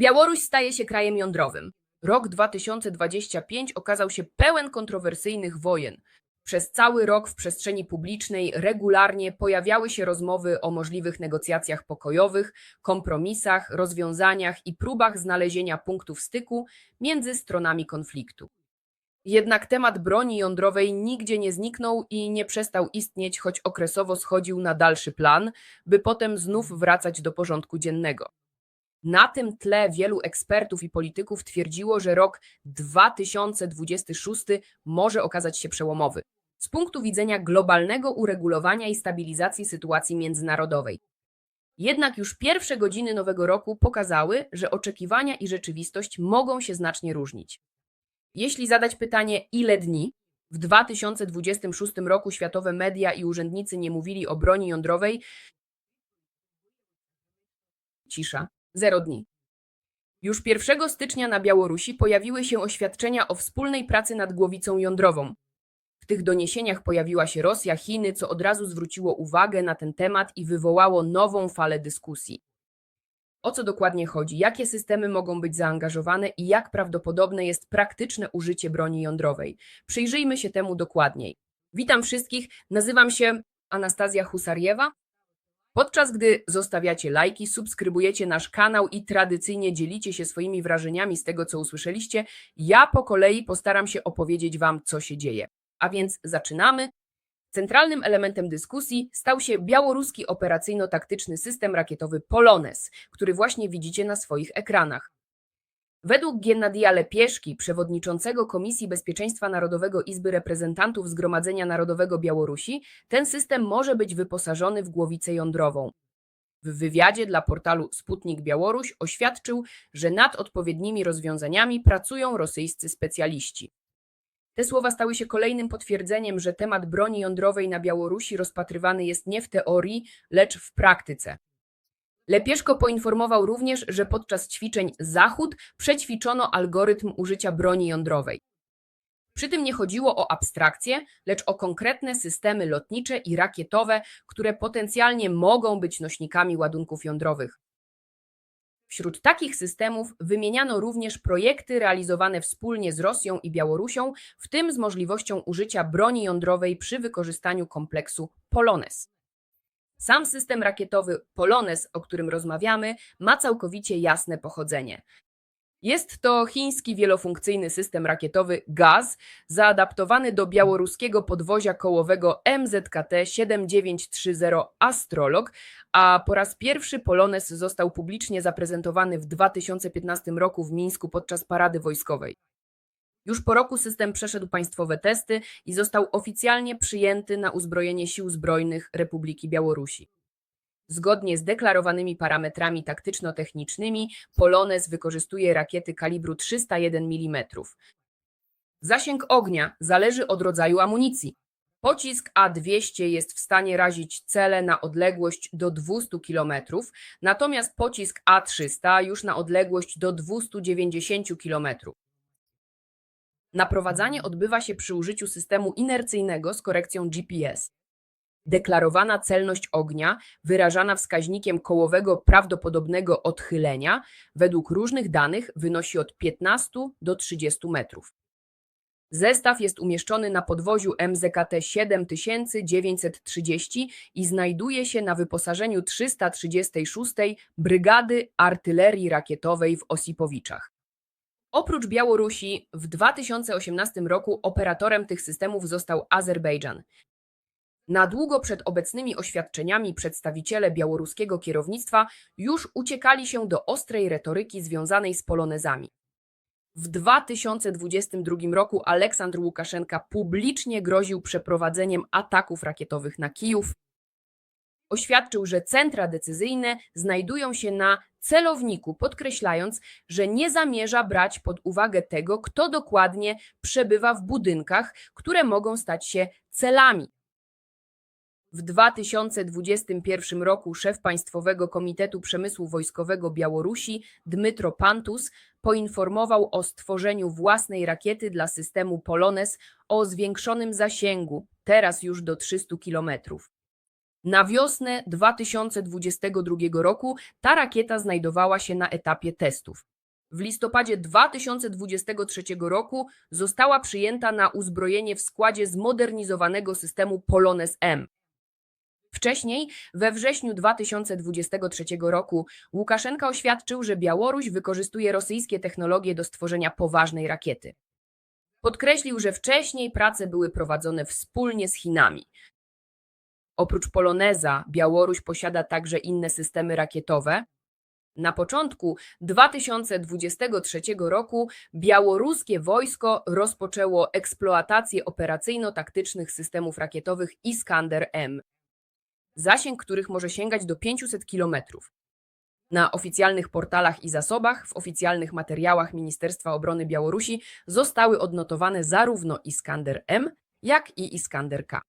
Białoruś staje się krajem jądrowym. Rok 2025 okazał się pełen kontrowersyjnych wojen. Przez cały rok w przestrzeni publicznej regularnie pojawiały się rozmowy o możliwych negocjacjach pokojowych, kompromisach, rozwiązaniach i próbach znalezienia punktów styku między stronami konfliktu. Jednak temat broni jądrowej nigdzie nie zniknął i nie przestał istnieć, choć okresowo schodził na dalszy plan, by potem znów wracać do porządku dziennego. Na tym tle wielu ekspertów i polityków twierdziło, że rok 2026 może okazać się przełomowy z punktu widzenia globalnego uregulowania i stabilizacji sytuacji międzynarodowej. Jednak już pierwsze godziny nowego roku pokazały, że oczekiwania i rzeczywistość mogą się znacznie różnić. Jeśli zadać pytanie, ile dni, w 2026 roku światowe media i urzędnicy nie mówili o broni jądrowej, cisza, zero dni. Już 1 stycznia na Białorusi pojawiły się oświadczenia o wspólnej pracy nad głowicą jądrową. W tych doniesieniach pojawiła się Rosja, Chiny, co od razu zwróciło uwagę na ten temat i wywołało nową falę dyskusji. O co dokładnie chodzi? Jakie systemy mogą być zaangażowane i jak prawdopodobne jest praktyczne użycie broni jądrowej? Przyjrzyjmy się temu dokładniej. Witam wszystkich, nazywam się Anastazja Husariewa. Podczas gdy zostawiacie lajki, subskrybujecie nasz kanał i tradycyjnie dzielicie się swoimi wrażeniami z tego, co usłyszeliście, ja po kolei postaram się opowiedzieć Wam, co się dzieje. A więc zaczynamy. Centralnym elementem dyskusji stał się białoruski operacyjno-taktyczny system rakietowy Polones, który właśnie widzicie na swoich ekranach. Według Gennadija Lepieszki, przewodniczącego Komisji Bezpieczeństwa Narodowego Izby Reprezentantów Zgromadzenia Narodowego Białorusi, ten system może być wyposażony w głowicę jądrową. W wywiadzie dla portalu Sputnik Białoruś oświadczył, że nad odpowiednimi rozwiązaniami pracują rosyjscy specjaliści. Te słowa stały się kolejnym potwierdzeniem, że temat broni jądrowej na Białorusi rozpatrywany jest nie w teorii, lecz w praktyce. Lepieszko poinformował również, że podczas ćwiczeń Zachód przećwiczono algorytm użycia broni jądrowej. Przy tym nie chodziło o abstrakcję, lecz o konkretne systemy lotnicze i rakietowe, które potencjalnie mogą być nośnikami ładunków jądrowych. Wśród takich systemów wymieniano również projekty realizowane wspólnie z Rosją i Białorusią, w tym z możliwością użycia broni jądrowej przy wykorzystaniu kompleksu Polones. Sam system rakietowy Polones, o którym rozmawiamy, ma całkowicie jasne pochodzenie. Jest to chiński wielofunkcyjny system rakietowy GAZ, zaadaptowany do białoruskiego podwozia kołowego MZKT-7930 Astrolog, a po raz pierwszy Polones został publicznie zaprezentowany w 2015 roku w Mińsku podczas parady wojskowej. Już po roku system przeszedł państwowe testy i został oficjalnie przyjęty na uzbrojenie Sił Zbrojnych Republiki Białorusi. Zgodnie z deklarowanymi parametrami taktyczno-technicznymi, Polones wykorzystuje rakiety kalibru 301 mm. Zasięg ognia zależy od rodzaju amunicji. Pocisk A200 jest w stanie razić cele na odległość do 200 km, natomiast pocisk A300 już na odległość do 290 km. Naprowadzanie odbywa się przy użyciu systemu inercyjnego z korekcją GPS. Deklarowana celność ognia, wyrażana wskaźnikiem kołowego prawdopodobnego odchylenia, według różnych danych wynosi od 15 do 30 metrów. Zestaw jest umieszczony na podwoziu MZKT 7930 i znajduje się na wyposażeniu 336 Brygady Artylerii Rakietowej w Osipowiczach. Oprócz Białorusi, w 2018 roku operatorem tych systemów został Azerbejdżan. Na długo przed obecnymi oświadczeniami przedstawiciele białoruskiego kierownictwa już uciekali się do ostrej retoryki związanej z polonezami. W 2022 roku Aleksandr Łukaszenka publicznie groził przeprowadzeniem ataków rakietowych na Kijów. Oświadczył, że centra decyzyjne znajdują się na celowniku, podkreślając, że nie zamierza brać pod uwagę tego, kto dokładnie przebywa w budynkach, które mogą stać się celami. W 2021 roku szef Państwowego Komitetu Przemysłu Wojskowego Białorusi Dmytro Pantus poinformował o stworzeniu własnej rakiety dla systemu Polones o zwiększonym zasięgu, teraz już do 300 kilometrów. Na wiosnę 2022 roku ta rakieta znajdowała się na etapie testów. W listopadzie 2023 roku została przyjęta na uzbrojenie w składzie zmodernizowanego systemu Polones M. Wcześniej, we wrześniu 2023 roku, Łukaszenka oświadczył, że Białoruś wykorzystuje rosyjskie technologie do stworzenia poważnej rakiety. Podkreślił, że wcześniej prace były prowadzone wspólnie z Chinami. Oprócz Poloneza, Białoruś posiada także inne systemy rakietowe. Na początku 2023 roku białoruskie wojsko rozpoczęło eksploatację operacyjno-taktycznych systemów rakietowych Iskander-M, zasięg których może sięgać do 500 km. Na oficjalnych portalach i zasobach, w oficjalnych materiałach Ministerstwa Obrony Białorusi zostały odnotowane zarówno Iskander-M, jak i Iskander-K.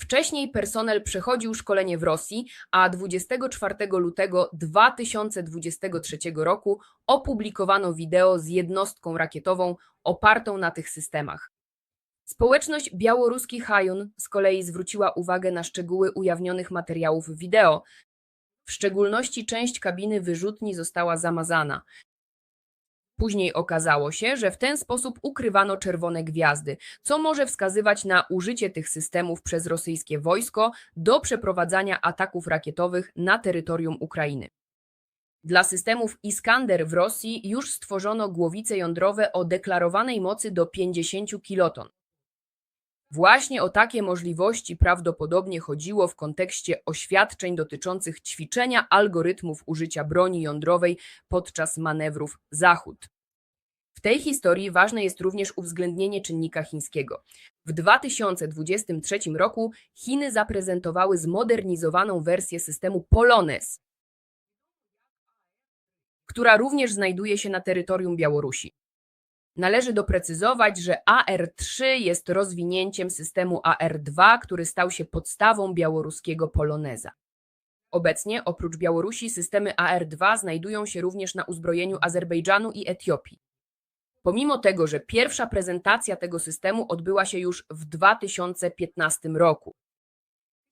Wcześniej personel przechodził szkolenie w Rosji, a 24 lutego 2023 roku opublikowano wideo z jednostką rakietową opartą na tych systemach. Społeczność białoruski Hajun z kolei zwróciła uwagę na szczegóły ujawnionych materiałów wideo. W szczególności część kabiny wyrzutni została zamazana. Później okazało się, że w ten sposób ukrywano czerwone gwiazdy, co może wskazywać na użycie tych systemów przez rosyjskie wojsko do przeprowadzania ataków rakietowych na terytorium Ukrainy. Dla systemów Iskander w Rosji już stworzono głowice jądrowe o deklarowanej mocy do 50 kiloton. Właśnie o takie możliwości prawdopodobnie chodziło w kontekście oświadczeń dotyczących ćwiczenia algorytmów użycia broni jądrowej podczas manewrów Zachód. W tej historii ważne jest również uwzględnienie czynnika chińskiego. W 2023 roku Chiny zaprezentowały zmodernizowaną wersję systemu Polones, która również znajduje się na terytorium Białorusi. Należy doprecyzować, że AR3 jest rozwinięciem systemu AR2, który stał się podstawą białoruskiego poloneza. Obecnie, oprócz Białorusi, systemy AR2 znajdują się również na uzbrojeniu Azerbejdżanu i Etiopii. Pomimo tego, że pierwsza prezentacja tego systemu odbyła się już w 2015 roku.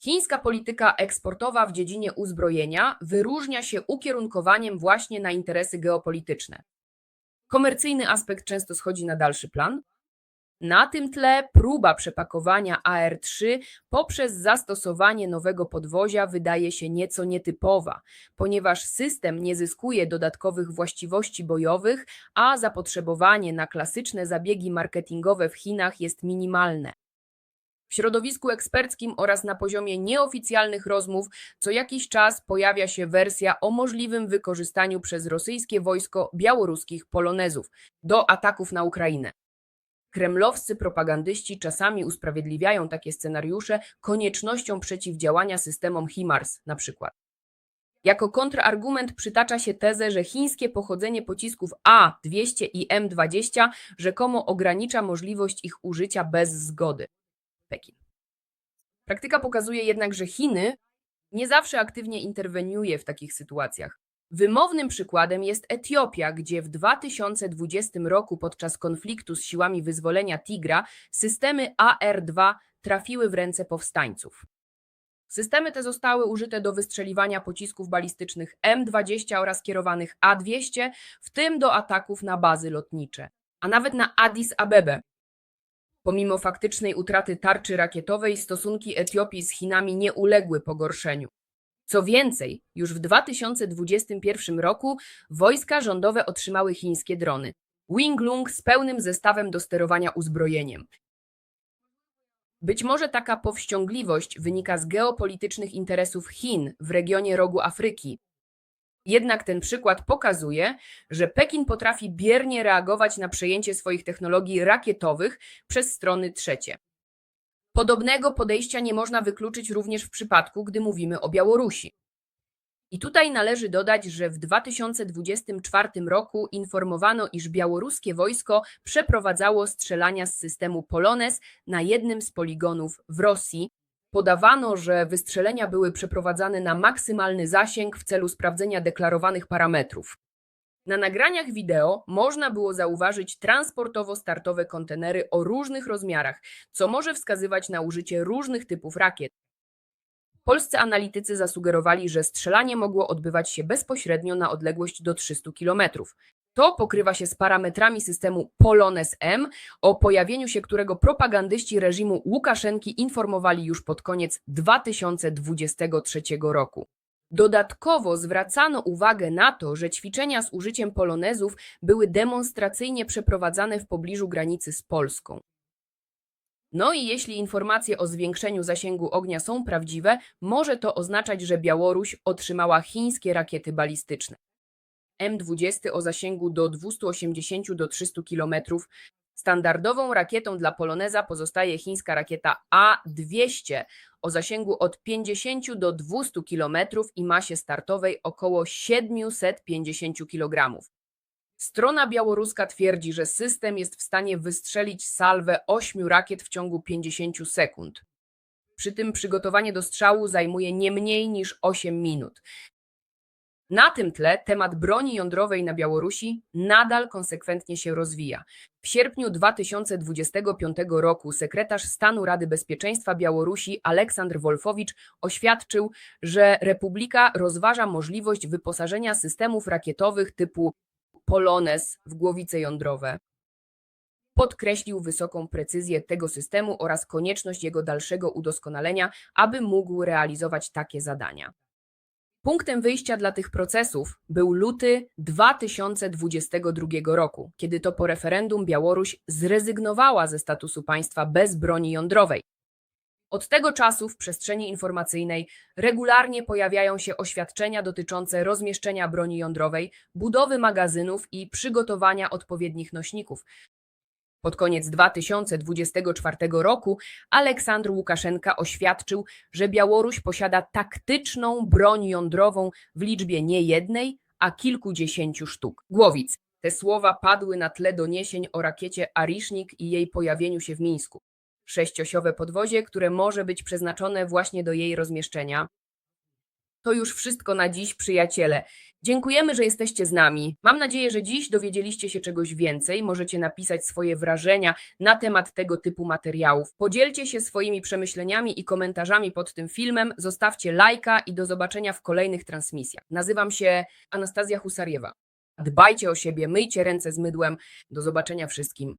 Chińska polityka eksportowa w dziedzinie uzbrojenia wyróżnia się ukierunkowaniem właśnie na interesy geopolityczne. Komercyjny aspekt często schodzi na dalszy plan. Na tym tle próba przepakowania AR-3 poprzez zastosowanie nowego podwozia wydaje się nieco nietypowa, ponieważ system nie zyskuje dodatkowych właściwości bojowych, a zapotrzebowanie na klasyczne zabiegi marketingowe w Chinach jest minimalne. W środowisku eksperckim oraz na poziomie nieoficjalnych rozmów co jakiś czas pojawia się wersja o możliwym wykorzystaniu przez rosyjskie wojsko białoruskich polonezów do ataków na Ukrainę. Kremlowscy propagandyści czasami usprawiedliwiają takie scenariusze koniecznością przeciwdziałania systemom HIMARS na przykład. Jako kontrargument przytacza się tezę, że chińskie pochodzenie pocisków A-200 i M-20 rzekomo ogranicza możliwość ich użycia bez zgody. Pekin. Praktyka pokazuje jednak, że Chiny nie zawsze aktywnie interweniuje w takich sytuacjach. Wymownym przykładem jest Etiopia, gdzie w 2020 roku podczas konfliktu z siłami wyzwolenia Tigra systemy AR-2 trafiły w ręce powstańców. Systemy te zostały użyte do wystrzeliwania pocisków balistycznych M20 oraz kierowanych A200, w tym do ataków na bazy lotnicze, a nawet na Addis Abebę, Pomimo faktycznej utraty tarczy rakietowej, stosunki Etiopii z Chinami nie uległy pogorszeniu. Co więcej, już w 2021 roku wojska rządowe otrzymały chińskie drony Winglung z pełnym zestawem do sterowania uzbrojeniem. Być może taka powściągliwość wynika z geopolitycznych interesów Chin w regionie rogu Afryki, jednak ten przykład pokazuje, że Pekin potrafi biernie reagować na przejęcie swoich technologii rakietowych przez strony trzecie. Podobnego podejścia nie można wykluczyć również w przypadku, gdy mówimy o Białorusi. I tutaj należy dodać, że w 2024 roku informowano, iż białoruskie wojsko przeprowadzało strzelania z systemu Polones na jednym z poligonów w Rosji, Podawano, że wystrzelenia były przeprowadzane na maksymalny zasięg w celu sprawdzenia deklarowanych parametrów. Na nagraniach wideo można było zauważyć transportowo-startowe kontenery o różnych rozmiarach, co może wskazywać na użycie różnych typów rakiet. Polscy analitycy zasugerowali, że strzelanie mogło odbywać się bezpośrednio na odległość do 300 km. To pokrywa się z parametrami systemu Polones-M, o pojawieniu się którego propagandyści reżimu Łukaszenki informowali już pod koniec 2023 roku. Dodatkowo zwracano uwagę na to, że ćwiczenia z użyciem polonezów były demonstracyjnie przeprowadzane w pobliżu granicy z Polską. No i jeśli informacje o zwiększeniu zasięgu ognia są prawdziwe, może to oznaczać, że Białoruś otrzymała chińskie rakiety balistyczne. M20 o zasięgu do 280 do 300 km. Standardową rakietą dla Poloneza pozostaje chińska rakieta A200 o zasięgu od 50 do 200 km i masie startowej około 750 kg. Strona białoruska twierdzi, że system jest w stanie wystrzelić salwę 8 rakiet w ciągu 50 sekund. Przy tym przygotowanie do strzału zajmuje nie mniej niż 8 minut. Na tym tle temat broni jądrowej na Białorusi nadal konsekwentnie się rozwija. W sierpniu 2025 roku sekretarz stanu Rady Bezpieczeństwa Białorusi Aleksandr Wolfowicz oświadczył, że Republika rozważa możliwość wyposażenia systemów rakietowych typu Polones w głowice jądrowe. Podkreślił wysoką precyzję tego systemu oraz konieczność jego dalszego udoskonalenia, aby mógł realizować takie zadania. Punktem wyjścia dla tych procesów był luty 2022 roku, kiedy to po referendum Białoruś zrezygnowała ze statusu państwa bez broni jądrowej. Od tego czasu w przestrzeni informacyjnej regularnie pojawiają się oświadczenia dotyczące rozmieszczenia broni jądrowej, budowy magazynów i przygotowania odpowiednich nośników. Pod koniec 2024 roku Aleksandr Łukaszenka oświadczył, że Białoruś posiada taktyczną broń jądrową w liczbie nie jednej, a kilkudziesięciu sztuk. Głowic. Te słowa padły na tle doniesień o rakiecie Arisznik i jej pojawieniu się w Mińsku. Sześciosiowe podwozie, które może być przeznaczone właśnie do jej rozmieszczenia. To już wszystko na dziś, przyjaciele. Dziękujemy, że jesteście z nami. Mam nadzieję, że dziś dowiedzieliście się czegoś więcej. Możecie napisać swoje wrażenia na temat tego typu materiałów. Podzielcie się swoimi przemyśleniami i komentarzami pod tym filmem. Zostawcie lajka i do zobaczenia w kolejnych transmisjach. Nazywam się Anastazja Husariewa. Dbajcie o siebie, myjcie ręce z mydłem. Do zobaczenia wszystkim.